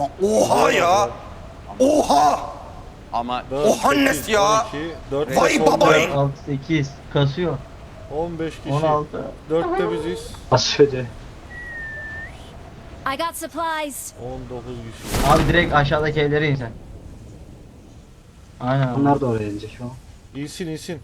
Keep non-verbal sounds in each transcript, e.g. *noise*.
Ama oha ya. Oha. Ama Dört, O Hannes sekiz, ya. 12, dört, Vay beş, on babayın. dört, 6 8 kasıyor. 15 kişi. 16. 4'te biziz. Kasıyor de. I got supplies. 19 kişi. Abi direkt aşağıdaki evlere in sen. Aynen. Bunlar da oraya inecek şu an. İnsin insin.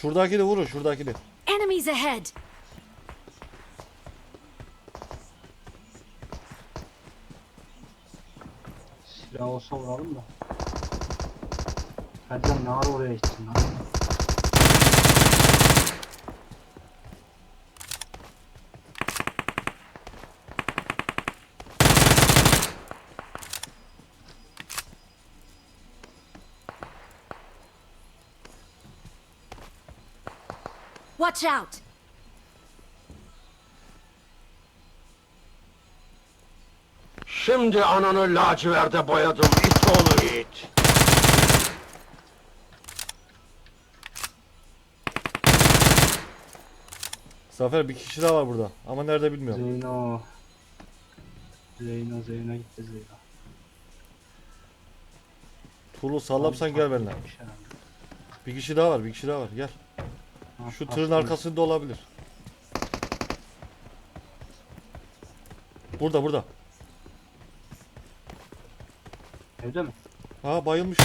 Şuradaki de vurun şuradaki de. Enemies ahead. Silah olsa vuralım da. Ercan ne ara oraya gittin lan? Watch out. Şimdi ananı laciverde boyadım it oğlu it. Zafer bir kişi daha var burada. Ama nerede bilmiyorum. Zeyno. Zeyno Zeyno gitti Zeyno. Tulu sallapsan gel benimle. Bir kişi daha var bir kişi daha var gel. Şu tırın arkasında olabilir. Burada burada. Evde mi? Ha bayılmış.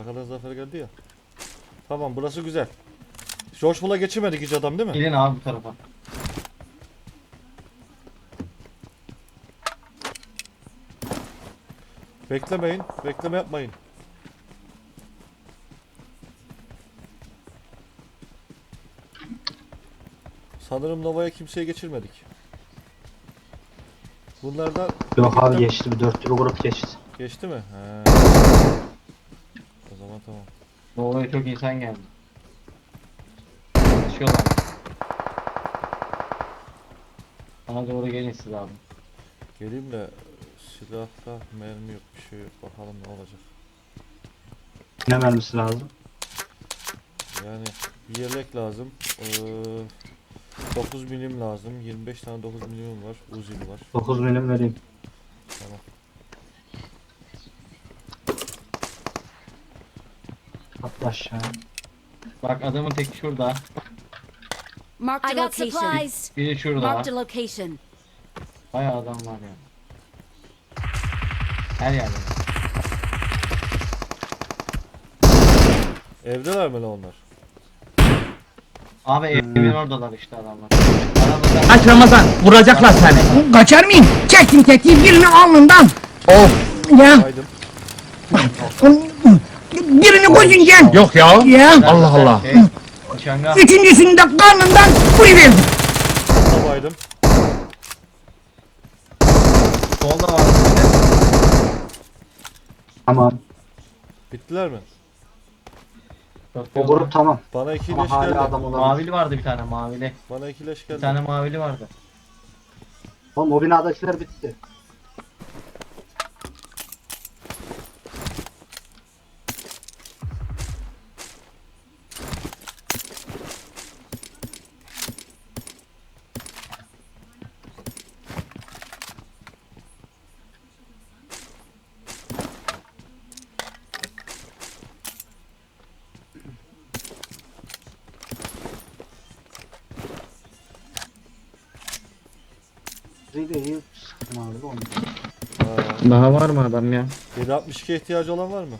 Arkadan Zafer geldi ya. Tamam burası güzel. George Bull'a geçirmedik hiç adam değil mi? Gelin abi bu tarafa. Beklemeyin. Bekleme yapmayın. Sanırım Nova'ya kimseye geçirmedik. Bunlardan Yok abi geçti bir dörtlü bir grup geçti. geçti mi? He. O zaman tamam. Doğuya çok insan geldi. Çalışıyorlar. Bana doğru gelin siz abi. Geleyim de silahla mermi yok bir şey yok. Bakalım ne olacak. Ne mermisi lazım? Yani bir yelek lazım. Ee, 9 milim lazım. 25 tane 9 milim var. Uzi var. 9 milim vereyim. Tamam. Atla aşağı. Bak adamın teki şurada. Marked I a got location. supplies. Biri şurada. Marked a location. Bayağı adam var ya. Her yerde. Evdeler mi lan onlar? Abi evin oradalar işte adamlar. Adamlar Aç Ramazan vuracaklar seni. Kaçar mıyım? Çektim tetiği birini alnından. Of. Ya Haydim. birini gözünden. Yok ya. Ya. Allah Allah. Şey, nişanga. Üçüncüsünü de karnından vuruverdim. Baydım. Solda var. Tamam. Bittiler mi? O grup tamam. Bana iki Ama leş hala geldi. adam olabilir. Mavili vardı bir tane mavili. Bana iki leş Bir geldi. tane mavili vardı. Oğlum o binadakiler bitti. de Daha var mı adam ya? 762 ihtiyacı olan var mı?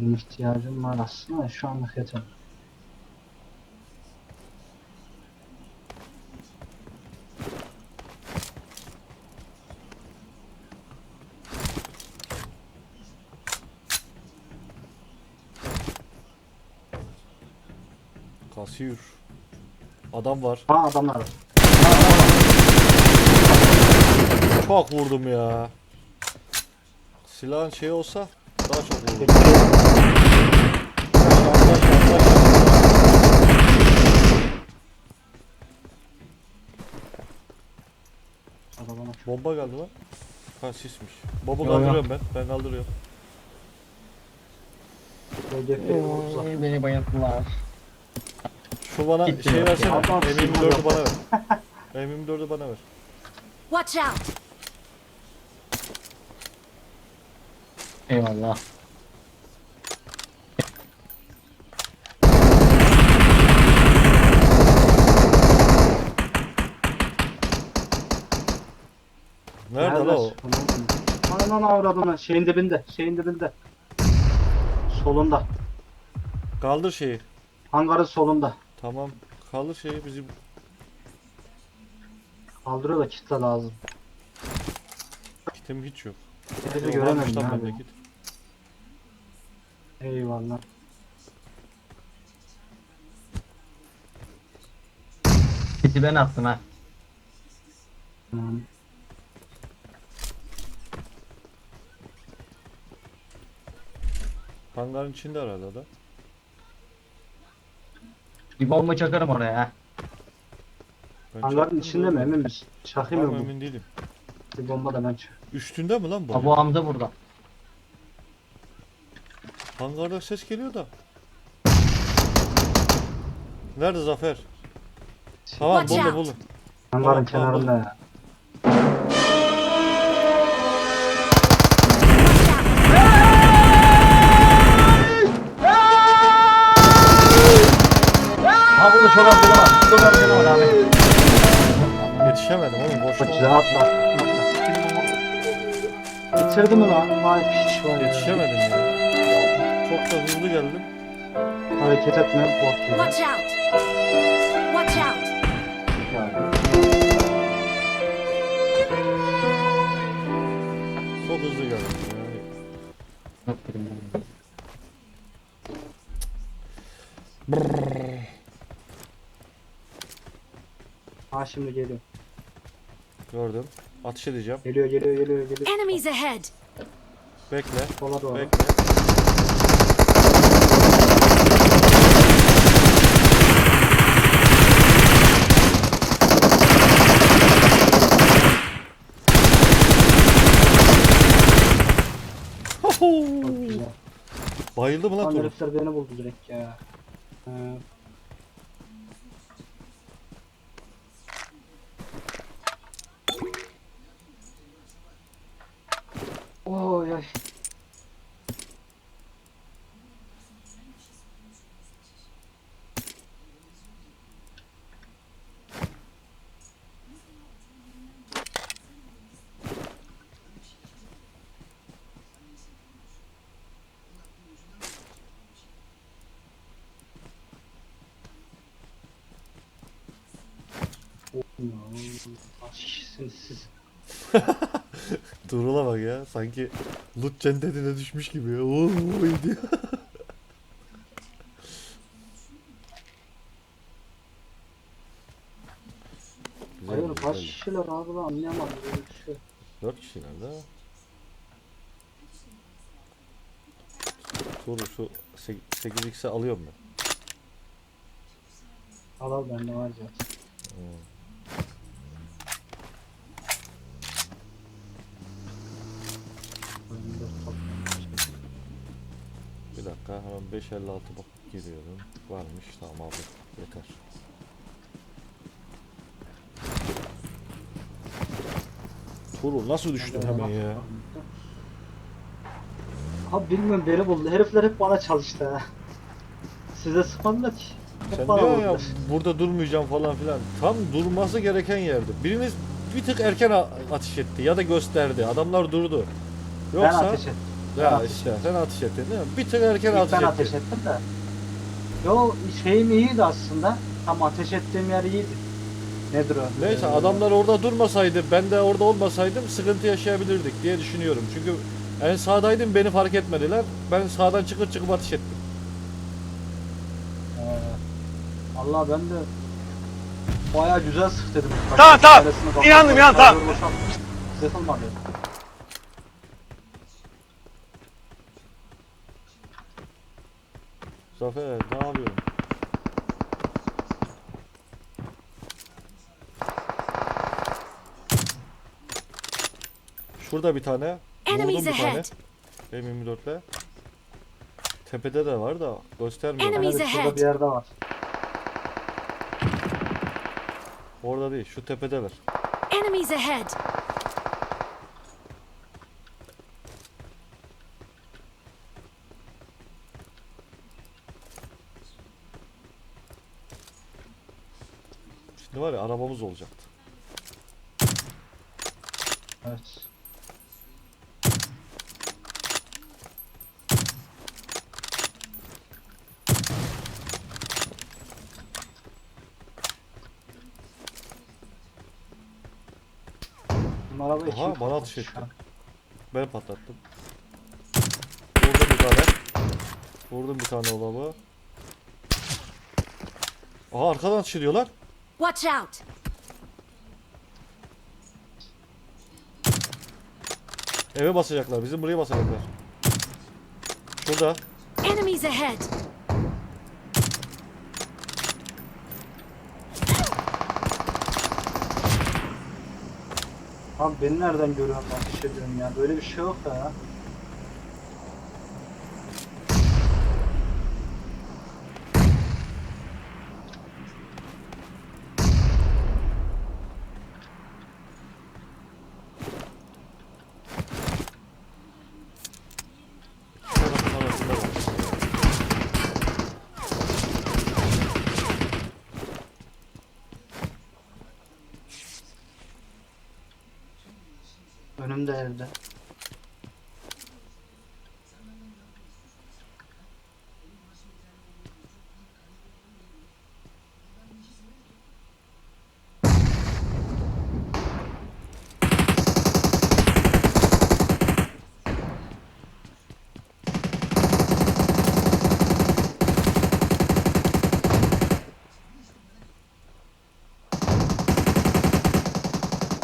Benim ihtiyacım var aslında şu anlık yeter. Kasıyor. Adam var. Ha adamlar var. Çok vurdum ya. Silahın şey olsa daha çok vurdum. Adamlar. Bomba geldi lan. Ha sismiş. Bomba Yo, yo. kaldırıyorum ben. Ben kaldırıyorum. Beni bayılttılar. Şu bana Gitti şey yok versene. ya. Adam M24'ü bana ver. M24'ü bana ver. Watch out! Eyvallah. Nerede la o? Anan avradına şeyin dibinde. Şeyin dibinde. Solunda. Kaldır şeyi. Hangarın solunda. Tamam. Kaldır şeyi bizim. Kaldırıyor da kitle lazım. Kitim hiç yok. Yok, göremedim varmış lan abi. Eyvallah. Kiti ben attım ha. Tamam. Hangarın içinde herhalde da. Bir bomba çakarım oraya ha. Ben Hangarın çaktım içinde da- mi emin misin? Çakayım Tamam mı bu? emin değilim. Bir bomba da ben çak. Üstünde mi lan bu? Ha, bu Hamza burada. Hangarda ses geliyor da. Nerede Zafer? Tamam Watch buldum out. buldum. Hangarın Tamam, tamam, kenarında ya. Ha burada çok az canı var. Çok az canı var abi. Yetişemedim oğlum boşta. Bak rahat bak. Bitirdi mi lan? Vay piç var ya. Yetişemedim ya. Çok da hızlı geldim. Hareket etme. Bot gibi. Watch out! Watch out! Yani. Çok hızlı geldim yani. Ha şimdi geliyor. Gördüm. Atış edeceğim. Geliyor geliyor geliyor geliyor. Enemies ahead! Bekle. Sola doğru. Bekle. Bayıldı mı lan Tuğrul? herifler beni buldu direkt ya. Ee, Oy. Oğlum, Kaç kişisiniz siz? Tuğrul'a bak ya. Sanki loot cennetine düşmüş gibi ya. Oo diyor. *laughs* Hayır kaç kişiler abi lan anlayamadım böyle bir şey. Dört kişi nerede? Tuğrul şu 8x'e alıyorum ben. Al al bende var zaten. Önümde top. Bir dakika hemen 556 bakıp giriyorum. Varmış tamam aldım. Yeter. Tuğrul nasıl düştün hemen ya? Abi bilmiyorum beni buldu. Herifler hep bana çalıştı ha. Size sıkmadılar ki. Hep Sen bana diyor ya burada durmayacağım falan filan. Tam durması gereken yerde. Biriniz bir tık erken a- ateş etti ya da gösterdi. Adamlar durdu. Ben Yoksa ateş ettim. Ya ben ateş işte sen ateş ettin değil mi? Bir tık erken ateş ettin. ateş ettim de. Yo şeyim iyiydi aslında. Tam ateş ettiğim yer iyiydi. Nedir o? Neyse Ee, adamlar orada durmasaydı ben de orada olmasaydım sıkıntı yaşayabilirdik diye düşünüyorum. Çünkü en sağdaydım beni fark etmediler. Ben sağdan çıkıp çıkıp ateş ettim. ee, Allah ben de baya güzel sık dedim. Tamam, tamam. İnandım, inandım, tamam. Şarjör boşaltmış. Zafer ne yapıyorsun? Şurada bir tane. Vurdum Enemies bir tane. ahead. M24'le. Tepede de var da göstermiyor. Enemies Evet, şurada ahead. bir yerde var. Orada değil, şu tepedeler. Enemies ahead. Şimdi var ya arabamız olacaktı. Evet. Arabayı Aha, bana şu etti. Ben patlattım. Vurdum bir tane. Vurdum bir tane olamı. Aha arkadan çiriyorlar. Watch out. Eve basacaklar. Bizim buraya basacaklar. Şurada. Enemies ahead. Abi beni nereden görüyorsun ben ateş ediyorum ya. Böyle bir şey yok ya. Evde.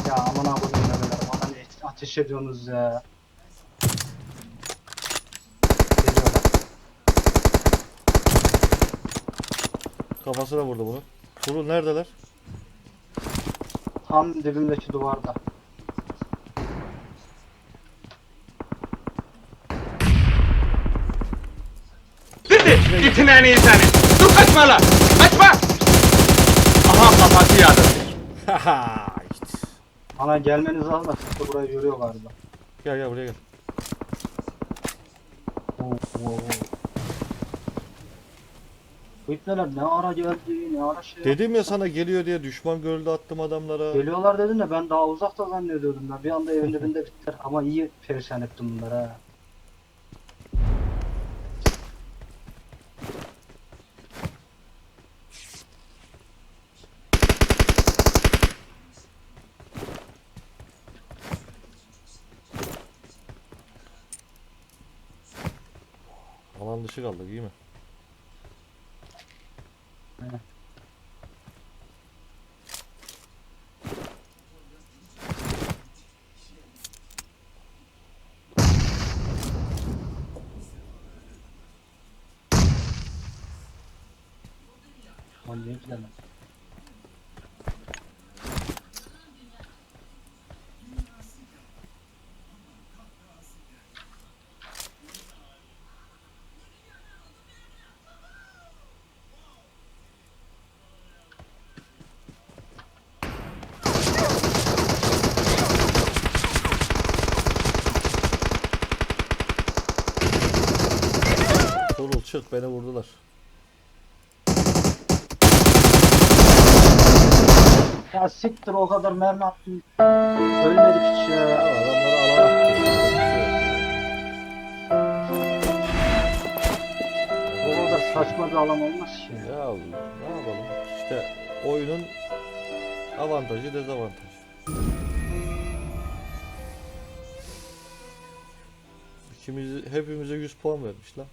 Ya aman abone neler bana ne ateş ediyorsunuz ya. Geliyorlar. Kafasına vurdu bunu. Turul neredeler? Tam dibimdeki duvarda. İtin en iyi seni. Dur kaçma lan. Kaçma. Aha kafası yardı. Haha. İşte. Ana gelmeniz lazım siz de burayı görüyor galiba. Gel gel buraya gel. Oo, oo, oo. Bu ipneler ne ara geldi ne ara şey Dedim ya sana geliyor diye düşman görüldü attım adamlara. Geliyorlar dedin de ben daha uzakta zannediyordum ben. Bir anda evin dibinde bittiler ama iyi perişan ettim bunları ha. Dışı kaldık iyi mi? Aynen. Lan niye beni vurdular. Ya siktir o kadar mermi attım. Ölmedik hiç ya. Adamları alan attı. O kadar saçma bir alan olmaz ki. ya. Ne yapalım? İşte oyunun avantajı dezavantajı. İkimiz hepimize 100 puan vermiş lan.